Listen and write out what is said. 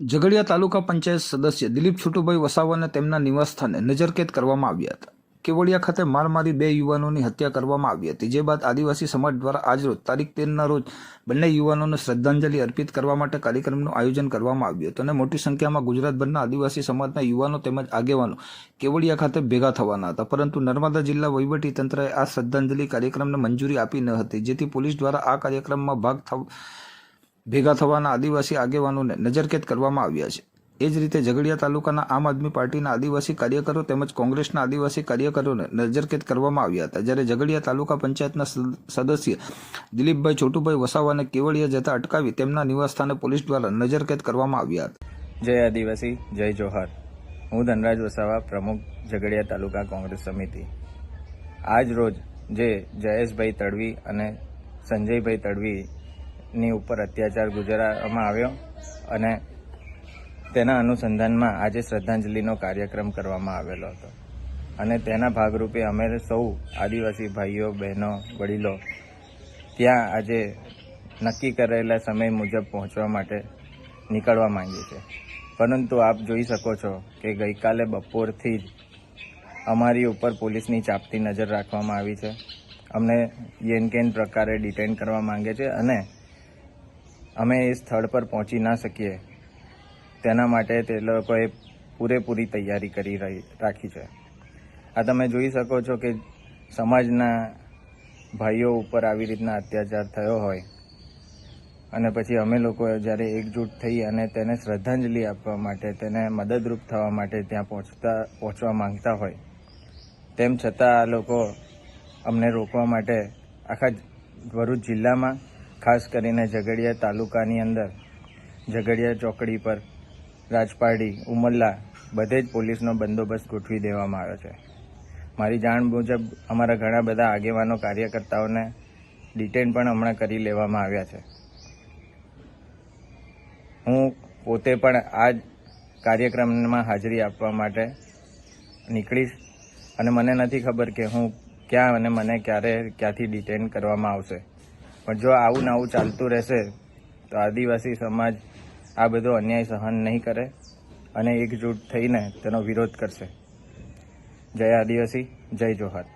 ઝઘડિયા તાલુકા પંચાયત સદસ્ય દિલીપ છોટુભાઈ વસાવાને તેમના નિવાસસ્થાને નજરકેદ કરવામાં આવ્યા હતા. કેવડિયા ખાતે માર મારી બે યુવાનોની હત્યા કરવામાં આવી હતી, જે બાદ આદિવાસી સમાજ દ્વારા આજરોજ તારીખ તેરના રોજ, બંને યુવાનોને શ્રદ્ધાંજલિ અર્પિત કરવા માટે કાર્યક્રમનું આયોજન કરવામાં આવ્યું હતું અને મોટી સંખ્યામાં ગુજરાતભરના આદિવાસી સમાજના યુવાનો તેમજ આગેવાનો કેવડિયા ખાતે ભેગા થવાના હતા. પરંતુ નર્મદા જિલ્લા વહીવટી તંત્રએ આ શ્રદ્ધાંજલિ કાર્યક્રમને મંજૂરી આપી ન હતી, જેથી પોલીસ દ્વારા આ કાર્યક્રમમાં ભાગ થવા ભેગા થવાના આદિવાસી આગેવાનોને નજરકેદ કરવામાં આવ્યા છે. એ જ રીતે ઝઘડિયા તાલુકાના આમ આદમી પાર્ટીના આદિવાસી કાર્યકરો તેમજ કોંગ્રેસના આદિવાસી કાર્યકરોને નજરકેદ કરવામાં આવ્યા હતા. જ્યારે ઝઘડિયા તાલુકા પંચાયતના સદસ્ય દિલીપભાઈ છોટુભાઈ વસાવાને કેવડિયા જતા અટકાવી તેમના નિવાસસ્થાને પોલીસ દ્વારા નજરકેદ કરવામાં આવ્યા હતા. જય આદિવાસી, જય જોહાર. હું ધનરાજ વસાવા, પ્રમુખ ઝઘડિયા તાલુકા કોંગ્રેસ સમિતિ. આજ રોજ જે જયેશભાઈ તડવી અને સંજયભાઈ તડવીની ઉપર અત્યાચાર ગુજારવામાં આવ્યો અને તેના અનુસંધાનમાં આજે શ્રદ્ધાંજલિનો કાર્યક્રમ કરવામાં આવેલો હતો. અને તેના ભાગરૂપે અમે સૌ આદિવાસી ભાઈઓ, બહેનો, વડીલો ત્યાં આજે નક્કી કરેલા સમય મુજબ પહોંચવા માટે નીકળવા માંગીએ છીએ. પરંતુ આપ જોઈ શકો છો કે ગઈકાલે બપોરથી જ અમારી ઉપર પોલીસની ચાપતી નજર રાખવામાં આવી છે. અમને યેનકેન પ્રકારે ડિટેન કરવા માંગે છે અને અમે એ સ્થળ પર પહોંચી ના શકીએ. તેના માટે તે લોકોએ પૂરેપૂરી તૈયારી કરી રાખી છે. આ તમે જોઈ શકો છો કે સમાજના ભાઈઓ ઉપર આવી રીતના અત્યાચાર થયો હોય. અને પછી અમે લોકો જ્યારે એકજૂટ થઈ અને તેને શ્રદ્ધાંજલિ આપવા માટે, તેને મદદરૂપ થવા માટે ત્યાં પહોંચતા, પહોંચવા માંગતા હોય, તેમ છતાં આ લોકો અમને રોકવા માટે આખા ભરૂચ જિલ્લામાં ખાસ કરીને ઝઘડિયા તાલુકાની અંદર. ઝઘડિયા ચોકડી પર રાજપારડી ઉમરલા બધે જ પોલીસનો બંદોબસ્ત ગોઠવી દેવામાં આવ્યો છે. મારી જાણ મુજબ અમારા ઘણા બધા આગેવાનો કાર્યકર્તાઓને ડિટેન પણ હમણાં કરી લેવામાં આવ્યા છે. હું પોતે પણ આ કાર્યક્રમમાં હાજરી આપવા માટે નીકળીશ અને મને નથી ખબર કે હું ક્યાં અને મને ક્યારે ક્યાંથી ડિટેન કરવામાં આવશે. પણ જો આવું ને આવું ચાલતું રહેશે, તો આદિવાસી સમાજ આ બધો અન્યાય સહન નહીં કરે અને એકજૂટ થઈને તેનો વિરોધ કરશે. જય આદિવાસી, જય જોહાર.